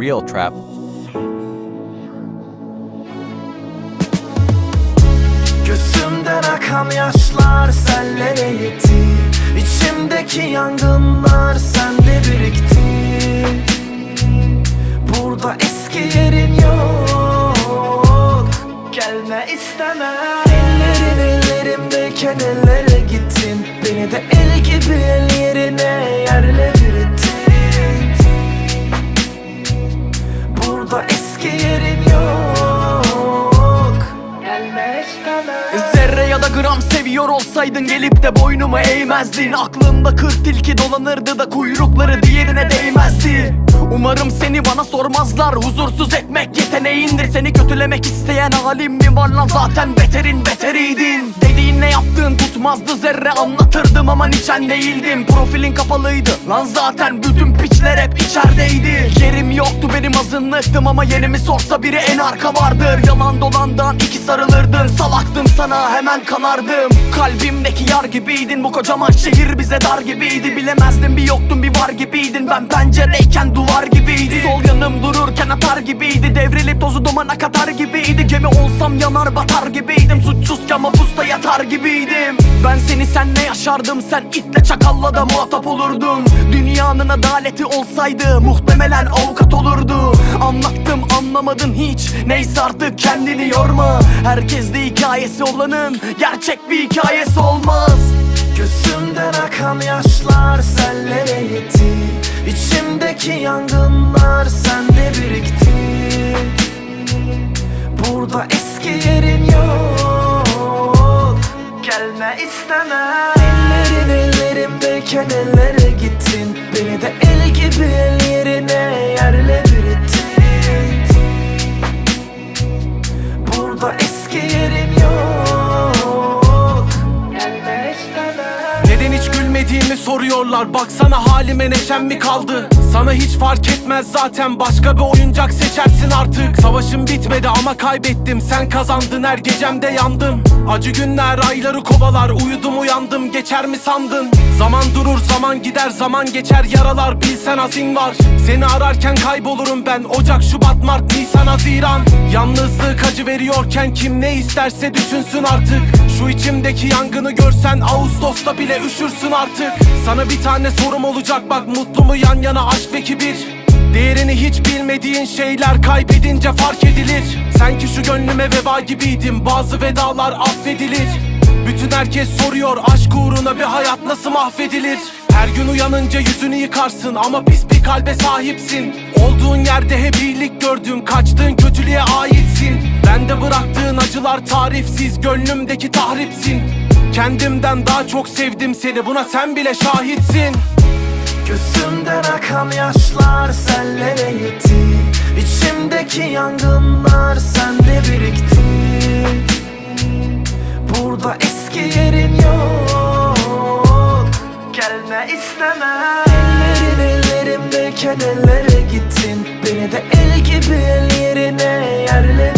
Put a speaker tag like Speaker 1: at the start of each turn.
Speaker 1: real trap.
Speaker 2: Gözümden akan yaşlar sellere gitti İçimdeki yangınlar sende birikti. Burada eski yerin yok. Gelme isteme. Ellerin ellerimdeyken ellere gittin. Beni de el gibi el yerine
Speaker 3: gram seviyor olsaydın gelip de boynumu eğmezdin. Aklında kırk tilki dolanırdı da kuyrukları diğerine değmezdi. Umarım seni bana sormazlar Huzursuz etmek yeteneğindir. Seni kötülemek isteyen halim mi var lan? Zaten beterin beteriydin. Dediğin ne yaptığın tutmazdı zerre anlatırdım ama niçen değildim Profilin kapalıydı lan zaten bütün piçler hep içerideydi. Yerim yoktu benim azınlıktım ama yerimi sorsa biri en arka vardır. Yalan dolandan iki sarılırdın salaktım sana hemen kanardım. Kalbimdeki yar gibiydin bu kocaman şehir bize dar gibiydi. Bilemezdim bir yoktun bir var gibiydin. Ben pencereyken duvar gibiydi. Sol yanım dururken atar gibiydi. Devrilip tozu dumana katar gibiydi. Gemi olsam yanar batar gibiydim suçsuzken mapusta yatar gibiydim. Ben seni senle yaşardım. Sen itle çakalla da muhatap olurdun. Dünyanın adaleti olsaydı muhtemelen avukat olurdu Anlattım anlamadın hiç. Neyse artık kendini yorma. Herkes de hikayesi olanın gerçek bir hikayesi olmaz.
Speaker 2: Gözümden akan yaşlar sellere gitti İçimdeki yangınlar sende birikti. Burada eski yerin yok Gelme isteme Ellerin ellerimdeyken ellere gittin. Beni de el gibi el
Speaker 4: hiç gülmediğimi soruyorlar. Baksana halime neşem mi kaldı? Sana hiç fark etmez zaten. Başka bir oyuncak seçersin artık. Savaşım bitmedi ama kaybettim. Sen kazandın. Her gecemde yandım. Acı günler ayları kovalar. Uyudum uyandım. Geçer mi sandın? Zaman durur zaman gider. Zaman geçer. Yaralar bilsen azim var. Seni ararken kaybolurum ben. Ocak, Şubat, Mart, Nisan, Haziran Yalnızlık acı veriyorken Kim ne isterse düşünsün artık. Şu içimdeki yangını görsen Ağustos'ta bile üşürsün artık. Sana bir tane sorum olacak bak Mutlu mu yan yana aşk ve kibir? Değerini hiç bilmediğin şeyler kaybedince fark edilir. Sanki şu gönlüme veba gibiydim Bazı vedalar affedilir Bütün herkes soruyor aşk uğruna bir hayat nasıl mahvedilir? Her gün uyanınca yüzünü yıkarsın ama pis bir kalbe sahipsin. Olduğun yerde hep iyilik gördüm kaçtığın kötülüğe aitsin. Bende bıraktığın acılar tarifsiz gönlümdeki tahripsin. Kendimden daha çok sevdim seni buna sen bile şahitsin.
Speaker 2: Gözümden akan yaşlar sellere gitti İçimdeki yangınlar ellere gittin Beni de el gibi el yerine yerle